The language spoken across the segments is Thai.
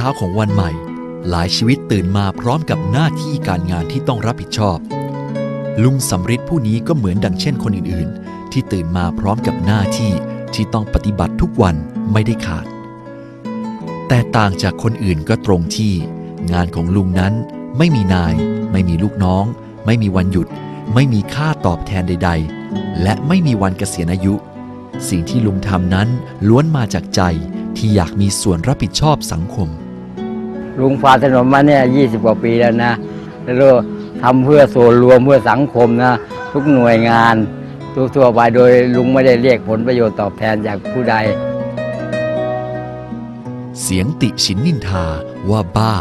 เช้าของวันใหม่ หลายชีวิตตื่นมาพร้อมกับหน้าที่การงานที่ต้องรับผิดชอบ ลุงสำริดผู้นี้ก็เหมือนดังเช่นคนอื่นๆ ที่ตื่นมาพร้อมกับหน้าที่ที่ต้องปฏิบัติทุกวันไม่ได้ขาด แต่ต่างจากคนอื่นก็ตรงที่ งานของลุงนั้นไม่มีนาย ไม่มีลูกน้อง ไม่มีวันหยุด ไม่มีค่าตอบแทนใด ๆ และไม่มีวันเกษียณอายุ สิ่งที่ลุงทำนั้นล้วนมาจากใจที่อยากมีส่วนรับผิดชอบสังคม ลุงฝาถนนมาเนี่ยยี่สิบกว่าปีแล้วนะแล้วก็ทำเพื่อส่วนรวมเพื่อสังคมนะทุกหน่วยงานทั่วๆไปโดยลุงไม่ได้เรียกผลประโยชน์ตอบแทนจากผู้ใด เสียงติชินนินทาว่าบ้า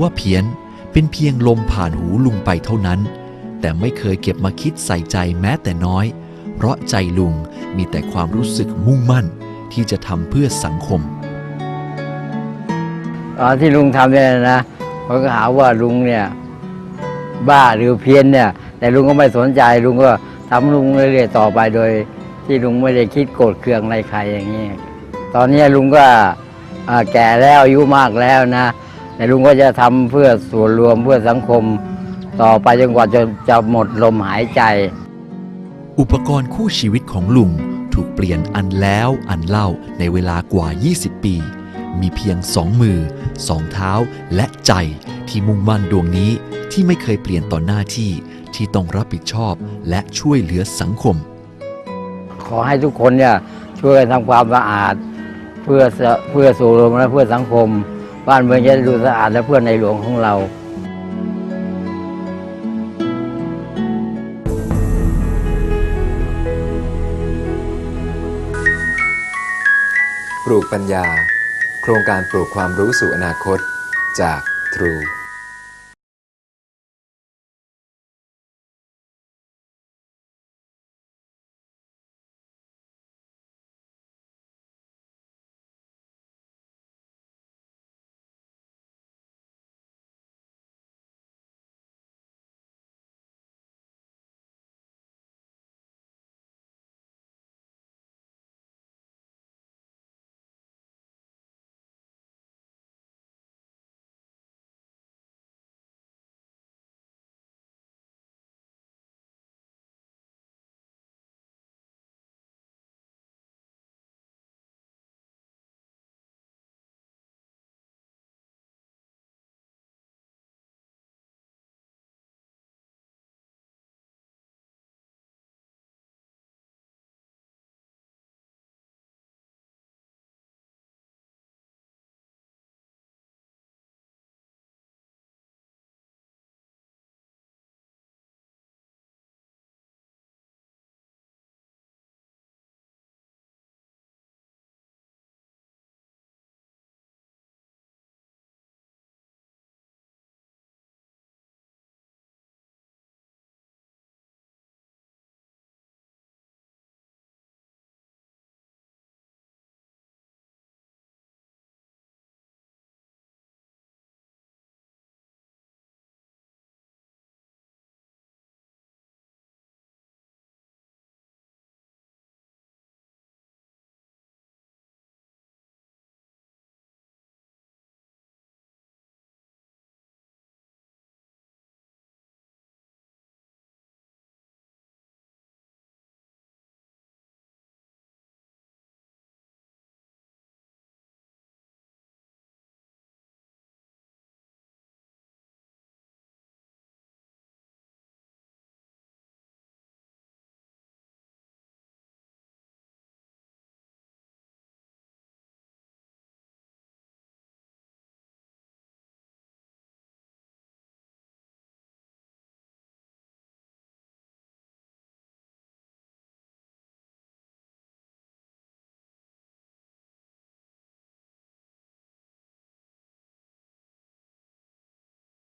ว่าเพี้ยน เป็นเพียงลมผ่านหูลุงไปเท่านั้น แต่ไม่เคยเก็บมาคิดใส่ใจแม้แต่น้อย เพราะใจลุงมีแต่ความรู้สึกมุ่งมั่นที่จะทำเพื่อสังคม ตอนที่ลุงทำเนี่ยนะเขาก็หาว่าลุงเนี่ย บ้าหรือเพี้ยนเนี่ย แต่ลุงก็ไม่สนใจลุงก็ทำลุงเรื่อยๆต่อไปโดย ที่ลุงไม่ได้คิดโกรธเคืองอะไรใครอย่างนี้ ตอนนี้ลุงก็แก่แล้วอายุมากแล้วนะ แต่ลุงก็จะทำเพื่อส่วนรวมเพื่อสังคม ต่อไปจนกว่าจะจะหมดลมหายใจ อุปกรณ์คู่ชีวิตของลุงถูกเปลี่ยนอันแล้วอันเล่าในเวลากว่า 20 ปี มีเพียงสองมือสองเท้าและใจที่มุ่งมั่นดวงนี้ที่ไม่เคยเปลี่ยนต่อหน้าที่ที่ต้องรับผิดชอบและช่วยเหลือสังคม ขอให้ทุกคนเนี่ยช่วยกันทำความสะอาด เพื่อสะเพื่อส่วนรวมและเพื่อสังคม บ้านเมืองจะได้ดูสะอาดและเพื่อในหลวงของเราปลูกปัญญา โครงการปลูกความรู้สู่อนาคตจาก True